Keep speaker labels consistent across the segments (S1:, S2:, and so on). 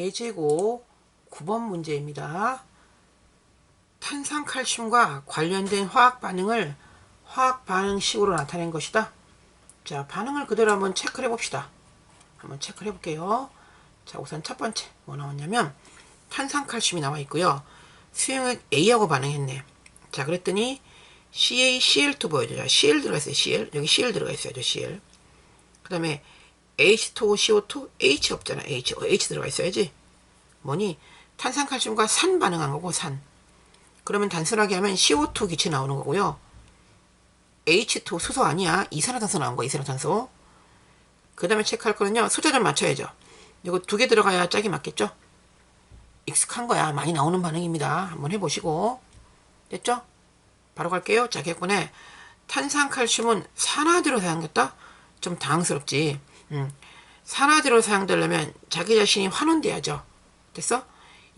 S1: 배제고 9번 문제입니다. 탄산칼슘과 관련된 화학 반응을 화학 반응식으로 나타낸 것이다. 자, 반응을 그대로 한번 체크를 해봅시다. 한번 체크를 해볼게요. 자, 우선 첫 번째 뭐 나왔냐면 탄산칼슘이 나와 있고요. 수용액 A하고 반응했네. 자, 그랬더니 CaCl2 보여줘요. 자, Cl 들어가 있어요. Cl. 여기 Cl 들어가 있어야죠. Cl. 그 다음에 H2O, H 없잖아. H. 어, H 들어가 있어야지. 뭐니? 탄산칼슘과 산 반응한 거고, 산. 그러면 단순하게 하면 CO2 기체 나오는 거고요. H2 수소 아니야. 이산화탄소 나온 거, 이산화탄소. 그 다음에 체크할 거는요. 소자전 맞춰야죠. 이거 두 개 들어가야 짝이 맞겠죠? 익숙한 거야. 많이 나오는 반응입니다. 한번 해보시고. 됐죠? 바로 갈게요. 자, 개권에 탄산칼슘은 산화제로 사용됐다? 좀 당황스럽지. 음. 산화제로 사용되려면 자기 자신이 환원돼야죠. 됐어?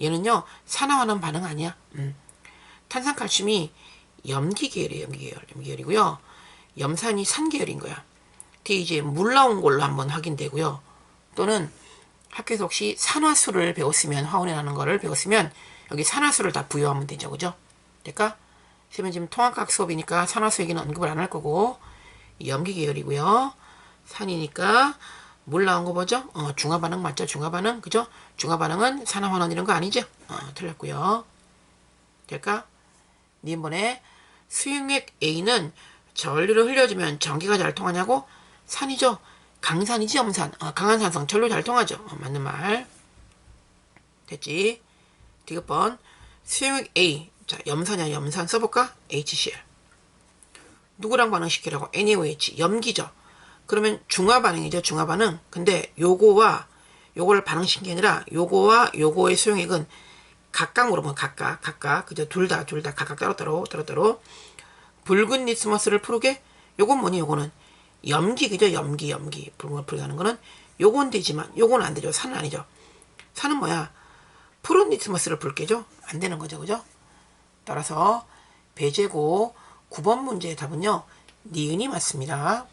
S1: 얘는요, 산화환원 반응 아니야. 음. 탄산칼슘이 염기 계열이에요, 염기 계열. 염기 계열이고요. 염산이 산 계열인 거야. 뒤에 이제 물 나온 걸로 한번 확인되고요. 또는 학교에서 혹시 산화수를 배웠으면, 화원이라는 거를 배웠으면, 여기 산화수를 다 부여하면 되죠. 그죠? 될까? 그러면 지금 통합학 수업이니까 산화수 얘기는 언급을 안 할 거고, 염기 계열이고요. 산이니까 물 나온 거 뭐죠? 어, 중화 반응 맞죠? 중화 반응. 그죠? 중화 반응은 산화 환원 이런 거 아니죠? 어, 틀렸고요. 될까? 니번에 수용액 A는 전류를 흘려주면 전기가 잘 통하냐고? 산이죠. 강산이지 염산. 어, 강한 산성 전류 잘 통하죠. 어, 맞는 말. 됐지? 디귿번 수용액 A. 자, 염산이야 염산 써볼까? HCl. 누구랑 반응시키라고? NaOH. 염기죠. 그러면 중화 반응이죠. 중화 반응. 근데 요거와 요거를 반응시킨 게 아니라 요거와 요거의 수용액은 각각 물어보면 각각 각각. 그죠? 둘 다 둘 다 각각 따로따로 따로따로 붉은 리스머스를 푸르게 요건 뭐니? 요거는 염기 그죠? 염기 염기. 붉은 걸 푸르게 하는 거는 요건 되지만 요건 안 되죠. 산은 아니죠. 산은 뭐야? 푸른 리스머스를 붉게죠. 안 되는 거죠 그죠? 따라서 배제고 9번 문제의 답은요 니은이 맞습니다